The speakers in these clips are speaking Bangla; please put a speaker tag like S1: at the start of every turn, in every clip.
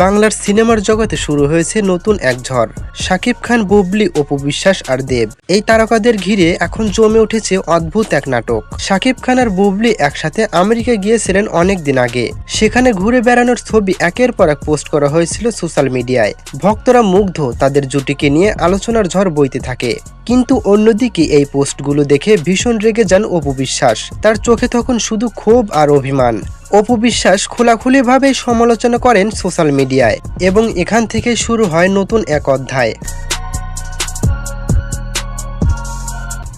S1: বাংলার সিনেমার জগতে শুরু হয়েছে নতুন এক ঝড়। শাকিব খান, বুবলি, অপু বিশ্বাস আর দেব। এই তারকাদের ঘিরে এখন জমে উঠেছে অদ্ভুত এক নাটক। শাকিব খান আর বুবলি একসাথে আমেরিকা গিয়েছিলেন অনেক দিন আগে। সেখানে ঘুরে বেড়ানোর ছবি একের পর এক পোস্ট করা হয়েছিল সোশ্যাল মিডিয়ায়। ভক্তরা মুগ্ধ, তাদের জুটিকে নিয়ে আলোচনার ঝড় বইতে থাকে। কিন্তু অন্যদিকে এই পোস্টগুলো দেখে ভীষণ রেগে যান অপু বিশ্বাস। তার চোখে তখন শুধু ক্ষোভ আর অভিমান। অপু বিশ্বাস খোলাখুলিভাবে সমালোচনা করেন সোশ্যাল মিডিয়ায় এবং এখান থেকে শুরু হয় নতুন এক অধ্যায়।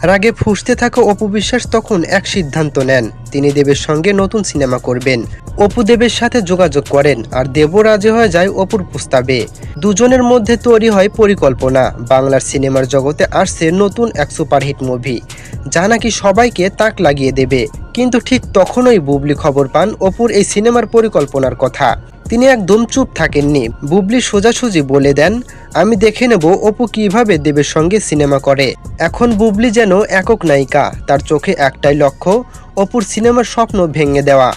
S1: রাগে ফুঁসতে থাকা অপু বিশ্বাস তখন এক সিদ্ধান্ত নেন। তিনি দেবের সঙ্গে নতুন সিনেমা করবেন। অপু দেবের সাথে যোগাযোগ করেন আর দেবও রাজি হয়ে যায় অপুর প্রস্তাবে। দুজনের মধ্যে তৈরি হয় পরিকল্পনা। বাংলার সিনেমার জগতে আসছে নতুন এক সুপারহিট মুভি। যা নাকি সবাইকে তাক লাগিয়ে দেবে। কিন্তু ঠিক তখনই বুবলি খবর পান অপুর এই সিনেমার পরিকল্পনার কথা। তিনি একদম চুপ থাকেননি। বুবলি সোজাসুজি বলে দেন, আমি দেখে নেব অপু কীভাবে দেবের সঙ্গে সিনেমা করে। এখন বুবলি যেন একক নায়িকা, তার চোখে একটাই লক্ষ্য, অপুর সিনেমার স্বপ্ন ভেঙে দেওয়া।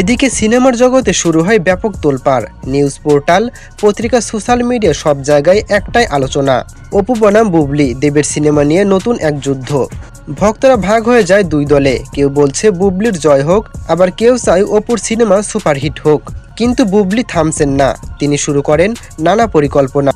S1: এদিকে সিনেমার জগতে শুরু হয় ব্যাপক তোলপাড়, নিউজ পোর্টাল, পত্রিকা, সোশ্যাল মিডিয়া, সব জায়গায় একটাই আলোচনা। অপু বনাম বুবলি, দেবের সিনেমা নিয়ে নতুন এক যুদ্ধ। ভক্তরা ভাগ হয়ে যায় দুই দলে, কেউ বলছে বুবলির জয় হোক, আবার কেউ চায় অপুর সিনেমা সুপারহিট হোক। কিন্তু বুবলি থামছেন না। তিনি শুরু করেন নানা পরিকল্পনা।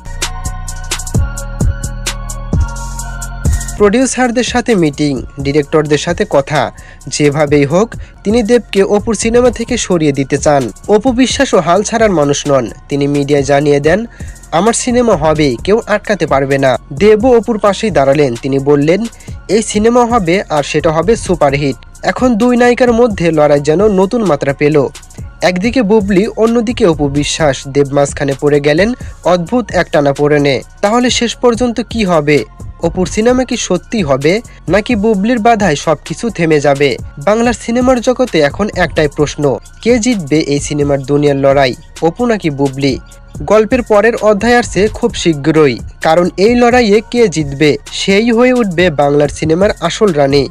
S1: প্রডিউসারদের সাথে মিটিং, ডিরেক্টরদের সাথে কথা। যেভাবেই হোক, তিনি দেবকে অপুর সিনেমা থেকে সরিয়ে দিতে চান। অপু বিশ্বাসও হাল ছাড়ার মানুষ নন। তিনি মিডিয়ায় জানিয়ে দেন, আমার সিনেমা হবেই কেউ আটকাতে পারবে না। দেবও অপুর পাশেই দাঁড়ালেন। তিনি বললেন, এই সিনেমা হবে আর সেটা হবে সুপারহিট। এখন দুই নায়িকার মধ্যে লড়াই যেন নতুন মাত্রা পেল। একদিকে বুবলি, অন্যদিকে অপু বিশ্বাস। দেব মাঝখানে পড়ে গেলেন, অদ্ভুত এক টানা পড়েনে। তাহলে শেষ পর্যন্ত কি হবে? অপুর সিনেমা কি সত্যি হবে? নাকি বুবলির বাধায় সবকিছু থেমে যাবে? বাংলার সিনেমার জগতে এখন একটাই প্রশ্ন, কে জিতবে এই সিনেমার দুনিয়ার লড়াই? অপু নাকি বুবলি? গল্পের পরের অধ্যায় আসছে খুব শীঘ্রই, কারণ এই লড়াইয়ে কে জিতবে? সেই হয়ে উঠবে বাংলার সিনেমার আসল রানী।